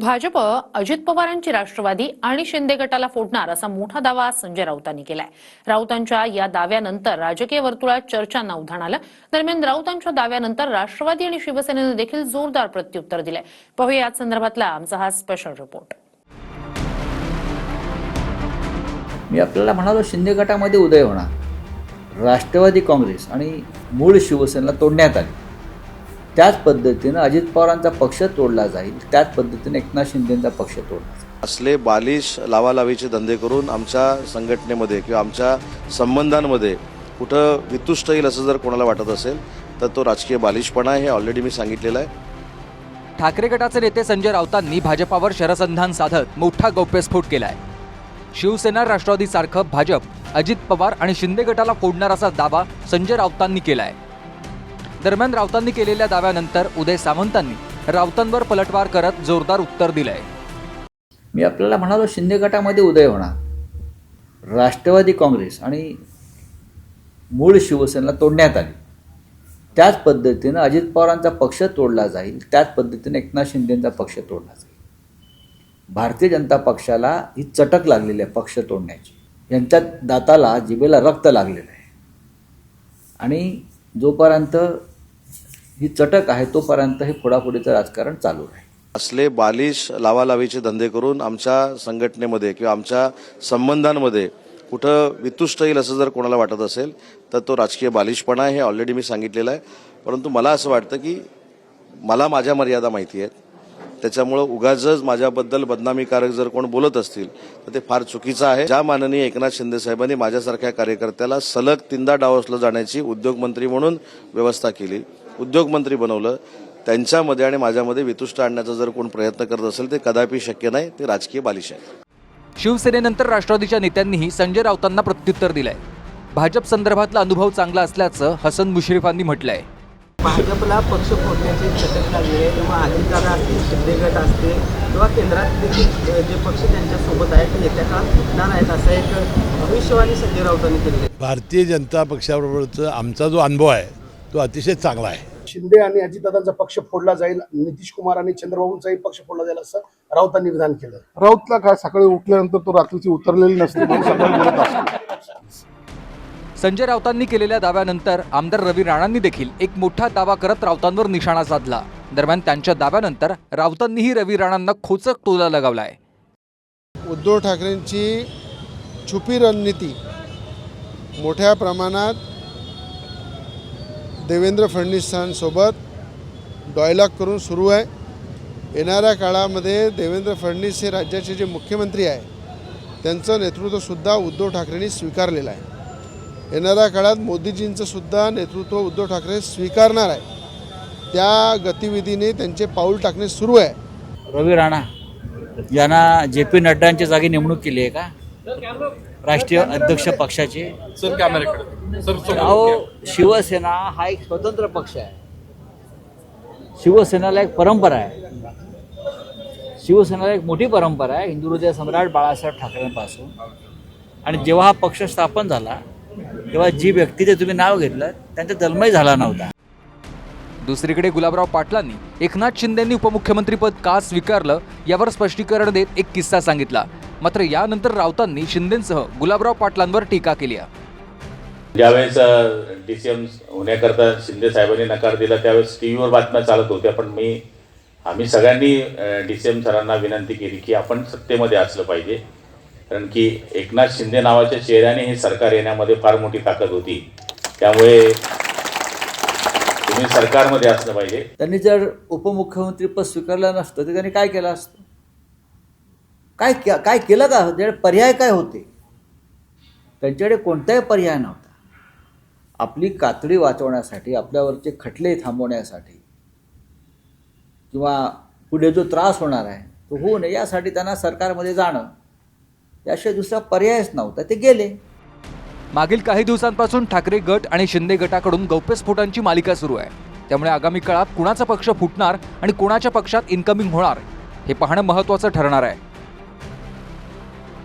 भाजप अजित पवारांची राष्ट्रवादी आणि शिंदे गटाला फोडणार असा मोठा दावा संजय राऊतांनी केलाय. राऊतांच्या या दाव्यानंतर राजकीय वर्तुळात चर्चांना उधाण आलं. दरम्यान राऊतांच्या दाव्यानंतर राष्ट्रवादी आणि शिवसेनेनं देखील जोरदार प्रत्युत्तर दिलंय. पाहूया याच संदर्भातला आमचा हा स्पेशल रिपोर्ट मी आपल्याला म्हणालो शिंदे गटामध्ये उदय होणार. राष्ट्रवादी काँग्रेस आणि मूळ शिवसेनेला तोडण्यात आली. त्याच पद्धतीनं अजित पवारांचा पक्ष तोडला जाईल त्याच पद्धतीने एकनाथ शिंदेचा पक्ष तोडला जाईल. असले बालिश लावालावीचे धंदे करून आमच्या संघटनेमध्ये किंवा आमच्या संबंधांमध्ये कुठं वितुष्ट येईल असं जर कोणाला वाटत असेल तर तो राजकीय बालिशपणा आहे हे ऑलरेडी मी सांगितलेलं आहे. ठाकरे गटाचे नेते संजय राऊतांनी भाजपावर शरसंधान साधत मोठा गौप्यस्फोट केलाय. शिवसेना राष्ट्रवादीसारखं भाजप अजित पवार आणि शिंदे गटाला फोडणार असा दावा संजय राऊतांनी केलाय. दरम्यान राऊतांनी केलेल्या दाव्यानंतर उदय सामंतांनी राऊतांवर पलटवार करत जोरदार उत्तर दिलंय. मी आपल्याला म्हणालो शिंदे गटामध्ये उदय होणार. राष्ट्रवादी काँग्रेस आणि मूळ शिवसेनेला तोडण्यात आली. त्याच पद्धतीनं अजित पवारांचा पक्ष तोडला जाईल त्याच पद्धतीने एकनाथ शिंदेचा पक्ष तोडला जाईल. भारतीय जनता पक्षाला ही चटक लागलेली आहे पक्ष तोडण्याची. यांच्या दाताला जिभेला रक्त लागलेलं आहे. आणि जोपर्यंत ही चटक आहे तोपर्यंत हे फोडाफोडीचं राजकारण चालू आहे असले बालिश लावालावीचे धंदे करून आमच्या संघटनेमध्ये किंवा आमच्या संबंधांमध्ये कुठं वितुष्ट येईल असं जर कोणाला वाटत असेल तर तो राजकीय बालिशपणा आहे हे ऑलरेडी मी सांगितलेलं आहे. परंतु मला असं वाटतं की मला माझ्या मर्यादा माहिती आहेत. त्याच्यामुळं उगाचच माझ्याबद्दल बदनामीकारक जर कोण बोलत असतील तर ते फार चुकीचं आहे. ज्या माननीय एकनाथ शिंदे साहेबांनी माझ्यासारख्या कार्यकर्त्याला सलग तीनदा डावसलं जाण्याची उद्योगमंत्री म्हणून व्यवस्था केली. उद्योगमंत्री बनवलं त्यांच्यामध्ये आणि माझ्यामध्ये वितुष्ट आणण्याचा जर कोण प्रयत्न करत असेल ते कदापि शक्य नाही ते राजकीय बालिश आहे शिवसेनेनंतर राष्ट्रवादीच्या नेत्यांनीही संजय राऊतांना प्रत्युत्तर दिलंय. भाजप संदर्भातला अनुभव चांगला असल्याचं हसन मुश्रीफांनी म्हटलंय. भाजपला पक्ष फोडण्याची चटक लागली आहे किंवा अजितदादा असतील शिंदे गट असतील किंवा केंद्रात देखील जे पक्ष त्यांच्यासोबत आहेत ते येत्या काळात फुटणार आहेत असं एक भविष्यवाणी संजय राऊतांनी केली आहे. भारतीय जनता पक्षाबरोबरचा आमचा जो अनुभव आहे तो अतिशय चांगला आहे. शिंदे आणि अजितदादांचा पक्ष फोडला जाईल नितीश कुमार आणि चंद्रबाबूंचाही पक्ष फोडला जाईल असं राऊतांनी विधान केलं. राऊतला काय सकाळी उठल्यानंतर तो रात्रीची उतरलेली नसते संजय राऊतांनी केलेल्या दाव्यानंतर आमदार रवी राणांनी देखील एक मोठा दावा करत राऊतांवर निशाणा साधला. दरम्यान त्यांच्या दाव्यानंतर राऊतांनीही रवी राणांना खोचक टोला लगावलाय. उद्धव ठाकरेंची छुपी रणनीती मोठ्या प्रमाणात देवेंद्र फडणवीसांसोबत डॉयलॉग करून सुरू आहे. येणाऱ्या काळामध्ये देवेंद्र फडणवीस हे राज्याचे जे मुख्यमंत्री आहे त्यांचं नेतृत्वसुद्धा उद्धव ठाकरेंनी स्वीकारलेलं आहे. येणाऱ्या काळात मोदीजींचंसुद्धा नेतृत्व उद्धव ठाकरे स्वीकारणार आहे. त्या गतिविधीने त्यांचे पाऊल टाकणे सुरू आहे. रवी राणा यांना जे पी नड्डांच्या जागी नेमणूक केली आहे का? राष्ट्रीय अध्यक्ष पक्षाची. अहो शिवसेना हा एक स्वतंत्र पक्ष आहे. शिवसेनेला एक परंपरा आहे. शिवसेनेला एक मोठी परंपरा आहे हिंदू हृदय सम्राट बाळासाहेब ठाकरेंपासून. आणि जेव्हा हा पक्ष स्थापन झाला तेव्हा जी व्यक्तीचे तुम्ही नाव घेतलं त्यांचा जन्मही झाला नव्हता. दुसरीकडे गुलाबराव पाटलांनी एकनाथ शिंदेंनी उपमुख्यमंत्रीपद का स्वीकारलं यावर स्पष्टीकरण देत एक किस्सा सांगितला. मात्र यानंतर राऊतांनी शिंदेंसह गुलाबराव पाटलांवर टीका केली आहे. ज्यावेळेस डी सी एम होण्याकरता शिंदे साहेबांनी नकार दिला त्यावेळेस टी व्हीवर बातम्या चालत होत्या. पण मी आम्ही सगळ्यांनी डी सी एम सरांना विनंती केली की आपण सत्तेमध्ये असलं पाहिजे. कारण की एकनाथ शिंदे नावाच्या चेहऱ्याने हे सरकार येण्यामध्ये फार मोठी ताकद होती. त्यामुळे तुम्ही सरकारमध्ये असलं पाहिजे. त्यांनी जर उपमुख्यमंत्रीपद स्वीकारलं नसतं तर त्यांनी काय केलं असतं? काय काय केलं का? त्याच्याकडे पर्याय काय होते? त्यांच्याकडे कोणताही पर्याय नव्हता. आपली कातडी वाचवण्यासाठी आपल्यावरचे खटले थांबवण्यासाठी किंवा पुढे जो त्रास होणार आहे तो होऊ नये यासाठी त्यांना सरकारमध्ये जाणं. याशिवाय दुसरा पर्यायच नव्हता ते गेले. मागील काही दिवसांपासून ठाकरे गट आणि शिंदे गटाकडून गौप्यस्फोटांची मालिका सुरू आहे. त्यामुळे आगामी काळात कुणाचा पक्ष फुटणार आणि कुणाच्या पक्षात इन्कमिंग होणार हे पाहणं महत्त्वाचं ठरणार आहे.